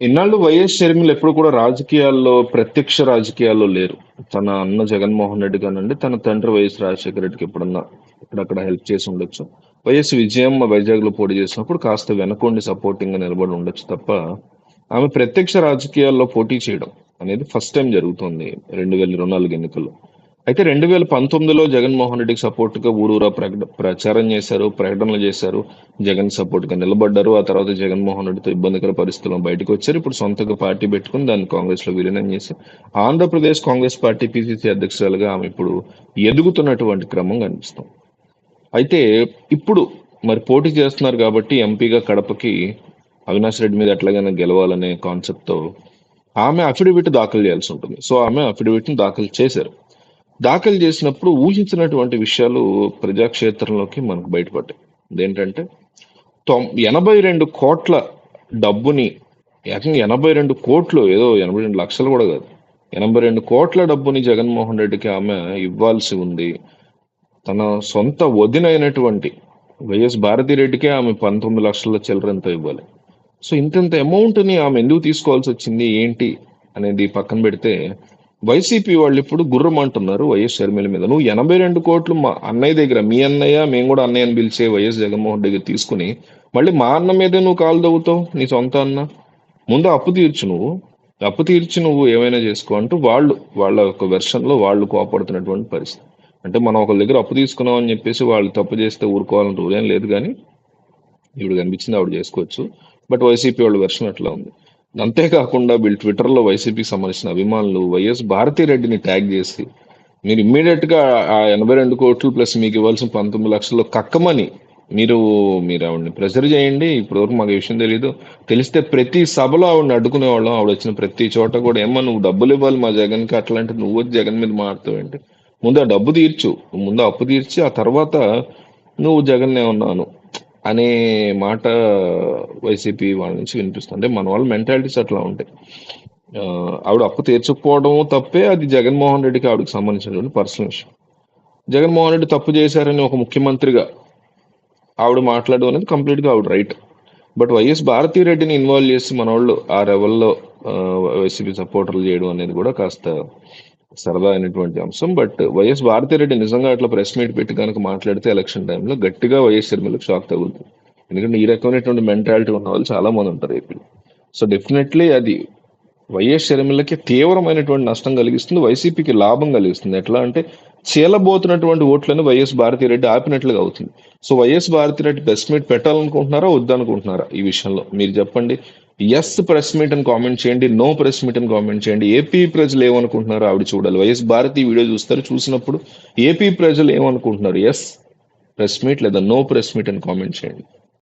ఇన్నాళ్ళు వైఎస్ షర్మిల ఎప్పుడు కూడా రాజకీయాల్లో ప్రత్యక్ష రాజకీయాల్లో లేరు. తన అన్న జగన్మోహన్ రెడ్డి కానండి తన తండ్రి వైఎస్ రాజశేఖర రెడ్డికి ఎప్పుడన్నా ఇక్కడక్కడ హెల్ప్ చేసి ఉండొచ్చు. వైఎస్ విజయం వైజాగ్లో పోటీ చేసినప్పుడు కాస్త వెనకొండి సపోర్టింగ్గా నిలబడి ఉండొచ్చు తప్ప ఆమె ప్రత్యక్ష రాజకీయాల్లో పోటీ చేయడం అనేది ఫస్ట్ టైం జరుగుతుంది రెండు వేల ఇరవై నాలుగు ఎన్నికల్లో. అయితే రెండు వేల పంతొమ్మిదిలో జగన్మోహన్ రెడ్డికి సపోర్ట్గా ఊరూరా ప్రకట ప్రచారం చేశారు ప్రకటనలు చేశారు. జగన్ సపోర్ట్గా నిలబడ్డారు. ఆ తర్వాత జగన్మోహన్ రెడ్డితో ఇబ్బందికర పరిస్థితుల్లో బయటకు వచ్చారు ఇప్పుడు సొంతగా పార్టీ పెట్టుకుని దాన్ని కాంగ్రెస్లో విలీనం చేసి ఆంధ్రప్రదేశ్ కాంగ్రెస్ పార్టీ పిసిసి అధ్యక్షురాలుగా ఆమె ఇప్పుడు ఎదుగుతున్నటువంటి క్రమం కనిపిస్తాం. అయితే ఇప్పుడు మరి పోటీ చేస్తున్నారు కాబట్టి ఎంపీగా కడపకి అవినాష్ రెడ్డి మీద ఎట్లాగైనా గెలవాలనే కాన్సెప్ట్తో ఆమె అఫిడవిట్ దాఖలు చేయాల్సి ఉంటుంది. సో ఆమె అఫిడవిట్ని దాఖలు చేశారు. దాఖలు చేసినప్పుడు ఊహించినటువంటి విషయాలు ప్రజాక్షేత్రంలోకి మనకు బయటపడ్డాయి. అదేంటంటే తొం- ఎనభై రెండు కోట్ల డబ్బుని ఏకంగా ఎనభై రెండు కోట్లు ఏదో ఎనభై రెండు లక్షలు కూడా కాదు. ఎనభై రెండు కోట్ల డబ్బుని జగన్మోహన్ రెడ్డికి ఆమె ఇవ్వాల్సి ఉంది. తన సొంత వదినైనటువంటి వైఎస్ భారతిరెడ్డికే ఆమె పంతొమ్మిది లక్షల చిల్లరంతో ఇవ్వాలి. సో ఇంతంత ఇంత అమౌంట్ని ఆమె ఎందుకు తీసుకోవాల్సి వచ్చింది ఏంటి అనేది పక్కన పెడితే వైసీపీ వాళ్ళు ఇప్పుడు గుర్రం అంటున్నారు వైఎస్ షర్మిల మీద. నువ్వు ఎనభై రెండు కోట్లు మా అన్నయ్య దగ్గర మీ అన్నయ్య మేము కూడా అన్నయ్య అని పిలిచే వైఎస్ జగన్మోహన్ దగ్గర తీసుకుని మళ్ళీ మా అన్న మీదే నువ్వు కాలు తవ్వుతావు నీ సొంత అన్న? ముందు అప్పు తీర్చు నువ్వు. అప్పు తీర్చి నువ్వు ఏమైనా చేసుకో అంటూ వాళ్ళు వాళ్ళ యొక్క వెర్షన్లో వాళ్ళు కోపడుతున్నటువంటి పరిస్థితి. అంటే మనం ఒకరి దగ్గర అప్పు తీసుకున్నాం అని చెప్పేసి వాళ్ళు తప్పు చేస్తే ఊరుకోవాలని రూల్ ఏం లేదు కానీ ఇప్పుడు కనిపించింది ఆవిడ చేసుకోవచ్చు. బట్ వైసీపీ వాళ్ళ వెర్షన్ అట్లా ఉంది. అంతేకాకుండా వీళ్ళు ట్విట్టర్లో వైసీపీకి సంబంధించిన అభిమానులు వైఎస్ భారతీ రెడ్డిని ట్యాగ్ చేసి మీరు ఇమ్మీడియట్గా ఆ ఎనభై రెండు కోట్లు ప్లస్ మీకు ఇవ్వాల్సిన పంతొమ్మిది లక్షల్లో కక్కమని మీరు మీరు ఆవిడని ప్రెజర్ చేయండి. ఇప్పటివరకు మాకు ఈ విషయం తెలియదు తెలిస్తే ప్రతి సభలో ఆవిడని అడ్డుకునే వాళ్ళం. ఆవిడ వచ్చిన ప్రతి చోట కూడా ఏమన్నా నువ్వు డబ్బులు ఇవ్వాలి మా జగన్కి అట్లాంటి నువ్వు వచ్చి జగన్ మీద మాట్లాడతావేంటి? ముందు ఆ డబ్బు తీర్చు. ముందు అప్పు తీర్చి ఆ తర్వాత నువ్వు జగన్ ఉన్నాను. అనే మాట వైసీపీ వాళ్ళ నుంచి వినిపిస్తుంది. మన వాళ్ళ మెంటాలిటీస్ అట్లా ఉంటాయి. ఆవిడ అప్పు తీర్చకపోవడం తప్పే అది జగన్మోహన్ రెడ్డికి ఆవిడకి సంబంధించినటువంటి పర్సనల్ విషయం. జగన్మోహన్ రెడ్డి తప్పు చేశారని ఒక ముఖ్యమంత్రిగా ఆవిడ మాట్లాడడం అనేది కంప్లీట్గా ఆవిడ రైట్. బట్ వైఎస్ భారతీ రెడ్డిని ఇన్వాల్వ్ చేసి మన వాళ్ళు ఆ లెవెల్లో వైసీపీ సపోర్టర్లు చేయడం అనేది కూడా కాస్త సరదా అయినటువంటి అంశం. బట్ వైఎస్ భారతీ రెడ్డి నిజంగా అట్లా ప్రెస్ మీట్ పెట్టి కనుక మాట్లాడితే ఎలక్షన్ టైంలో గట్టిగా వైఎస్ షర్మిలకు షాక్ తగులుతుంది. ఎందుకంటే ఈ రకమైనటువంటి మెంటాలిటీ ఉన్న వాళ్ళు చాలా మంది ఉంటారు ఏపీలో. సో డెఫినెట్లీ అది వైఎస్ షర్మిలకి తీవ్రమైనటువంటి నష్టం కలిగిస్తుంది వైసీపీకి లాభం కలిగిస్తుంది. ఎట్లా అంటే చీలబోతున్నటువంటి ఓట్లను వైఎస్ భారతిరెడ్డి ఆపినట్లుగా అవుతుంది. So YS Bharathi Reddy press meet పెట్టాలనుకుంటున్నారా వద్దనుకుంటున్నారా ఈ విషయంలో? మీరు చెప్పండి. ఎస్ ప్రెస్ మీట్ అని కామెంట్ చేయండి నో ప్రెస్ మీట్ అని కామెంట్ చేయండి. ఏపీ ప్రజలు ఏమనుకుంటున్నారు ఆవిడ చూడాలి. వైఎస్ భారతి వీడియో చూస్తారు చూసినప్పుడు ఏపీ ప్రజలు ఏమనుకుంటున్నారు? ఎస్ ప్రెస్ మీట్ లేదా నో ప్రెస్ మీట్ అని కామెంట్ చేయండి.